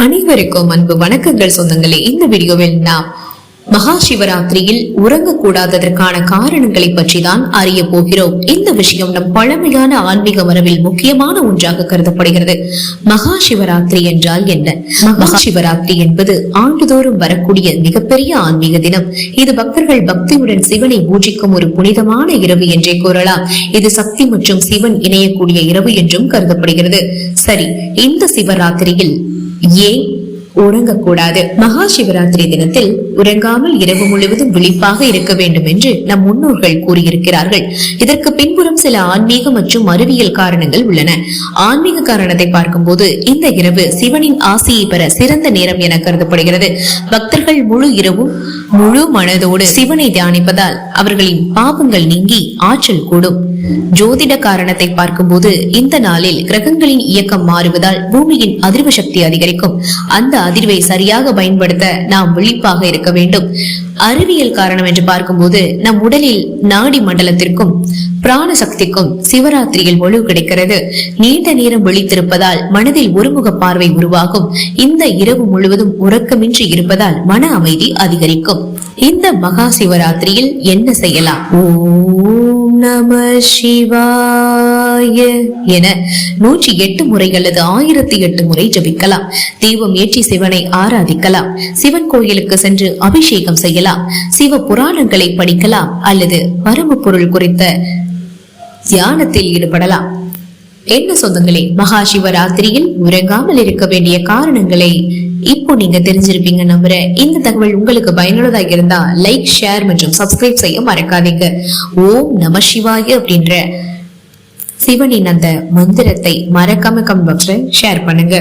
அனைவருக்கும் அன்பு வணக்கங்கள் சொந்தங்களே. இந்த வீடியோவில் நாம் மகா சிவராத்திரியில் உறங்கக்கூடாததற்கான காரணங்களை பற்றி தான் அறிய போகிறோம். இந்த விஷயம் நம் பழமையான ஆன்மீக மரபில் முக்கியமான ஒன்றாக கருதப்படுகிறது. மகா சிவராத்திரி என்றால் என்ன? மகா சிவராத்திரி என்பது ஆண்டுதோறும் வரக்கூடிய மிகப்பெரிய ஆன்மீக தினம். இது பக்தர்கள் பக்தியுடன் சிவனை பூஜிக்கும் ஒரு புனிதமான இரவு என்றே கூறலாம். இது சக்தி மற்றும் சிவன் இணையக்கூடிய இரவு என்றும் கருதப்படுகிறது. சரி இந்த சிவராத்திரியில் ஏன் உறங்கக்கூடாது. மகா சிவராத்திரி தினத்தில் உறங்காமல் இரவு முழுவதும் விழிப்பாக இருக்க வேண்டும் என்று நம் முன்னோர்கள் கூறியிருக்கிறார்கள். இதற்கு பின்புறம் சில ஆன்மீக மற்றும் அறிவியல் காரணங்கள் உள்ளன. ஆன்மீக காரணத்தை பார்க்கும்போது இந்த இரவு சிவனின் ஆசையை பெற சிறந்த நேரம் என கருதப்படுகிறது. பக்தர்கள் முழு இரவும் முழு மனதோடு சிவனை தியானிப்பதால் அவர்களின் பாவங்கள் நீங்கி ஆற்றல் கூடும். ஜோதிட காரணத்தை பார்க்கும்போது இந்த நாளில் கிரகங்களின் இயக்கம் மாறுவதால் பூமியின் அதிர்வு சக்தி அதிகரிக்கும். அந்த அதிர்வை சரியாக பயன்படுத்த நாம் விழிப்பாக இருக்க வேண்டும். அறிவியல் காரணம் என்று பார்க்கும்போது நம் உடலில் நாடி மண்டலத்திற்கும் பிராண சக்திக்கும் சிவராத்திரியில் ஒழுவு கிடைக்கிறது. நீண்ட நேரம் விழித்திருப்பதால் மனதில் ஒருமுக பார்வை உருவாகும். இந்த இரவு முழுவதும் உறக்கமின்றி இருப்பதால் மன அமைதி அதிகரிக்கும். இந்த மகா சிவராத்திரியில் என்ன செய்யலாம்? ஓம் நம சிவாய என நூற்றி எட்டு முறை அல்லது ஆயிரத்தி எட்டு முறை ஜபிக்கலாம். தீபம் ஏற்றி சிவனை ஆராதிக்கலாம். சிவன் கோயிலுக்கு சென்று அபிஷேகம் செய்யலாம். சிவ புராணங்களை படிக்கலாம் அல்லது பரம பொருள் குறித்த தியானத்தில் ஈடுபடலாம். என்ன சொந்தங்களே மகா சிவராத்திரியில் உறங்காமல் இருக்க வேண்டிய காரணங்களை இப்போ நீங்க தெரிஞ்சிருப்பீங்க நம்புற இந்த தகவல் உங்களுக்கு பயனுள்ளதாக இருந்தா லைக் ஷேர் மற்றும் சப்ஸ்கிரைப் செய்ய மறக்காதீங்க. ஓம் நம சிவாய அப்படின்ற சிவனின் அந்த மந்திரத்தை மறக்காம கமெண்ட் பாக்ஸ்ல ஷேர் பண்ணுங்க.